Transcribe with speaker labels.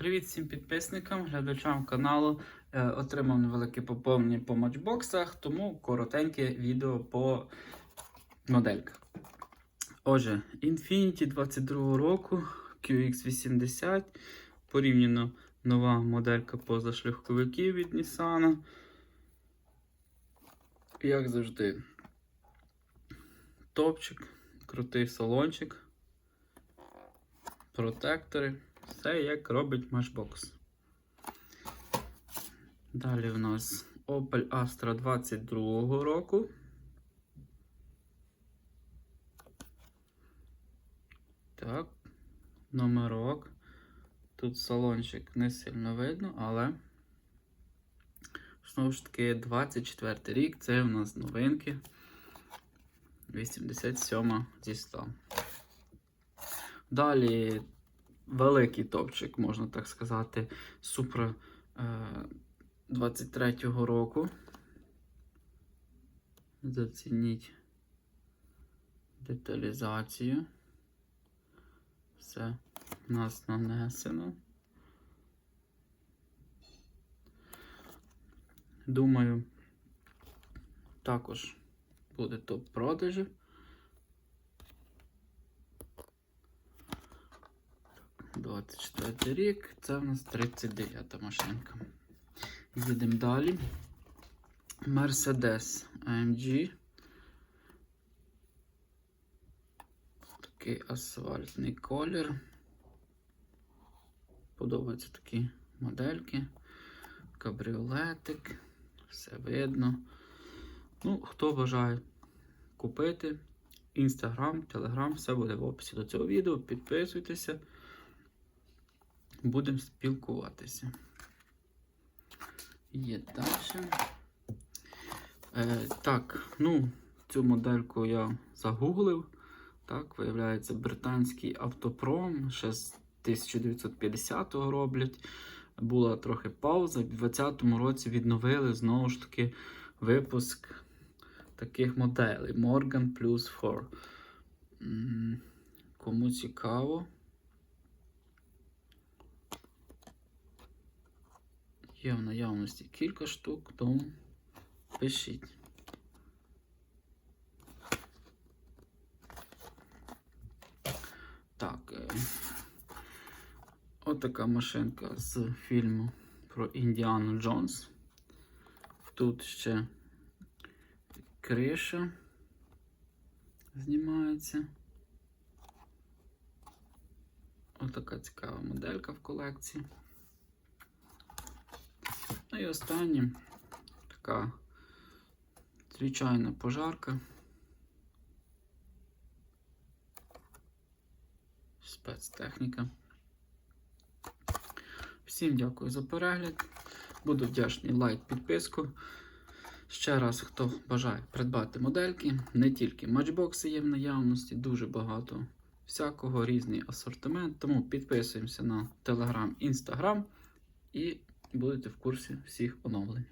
Speaker 1: Привіт всім підписникам, глядачам каналу. Е, Отримав невелике поповнення по матчбоксах, тому коротеньке відео по модельках. Отже, Infinity 22 року QX80. Порівняно нова моделька позашляховиків від Nissan. Як завжди, топчик, крутий салончик, протектори. Все як робить Matchbox. Далі в нас Opel Astra 22 року. Так, номерок. Тут салончик не сильно видно, але знову ж таки 24 рік, це у нас новинки. 87 зі 100. Далі великий топчик, можна так сказати, е, 23-го року. Зацініть деталізацію. Все у нас нанесено. Думаю, також буде топ 24 рік, це в нас 39-та машинка. Їдемо далі. Mercedes AMG. Такий асфальтний колір. Подобаються такі модельки. Кабріолетик. Все видно. Ну, хто бажає купити. Інстаграм, телеграм, все буде в описі до цього відео. Підписуйтеся. Будемо спілкуватися. Є далі. Е, так, ну, цю модельку я загуглив. Так, виявляється, британський автопром ще з 1950-го роблять. Була трохи пауза. В 2020 році відновили знову ж таки випуск таких моделей Morgan Plus 4. Кому цікаво. Є в наявності кілька штук, тому пишіть. Так. Е, отака машинка з фільму про Індіану Джонс. Тут ще криша знімається. Отака цікава моделька в колекції. Ну і останнє така звичайна пожарка. Спецтехніка. Всім дякую за перегляд. Буду вдячний лайк, підписку. Ще раз, хто бажає придбати модельки, не тільки матчбокси є в наявності, дуже багато всякого, різний асортимент. Тому підписуємося на Telegram, Instagram і будете в курсі всіх оновлень.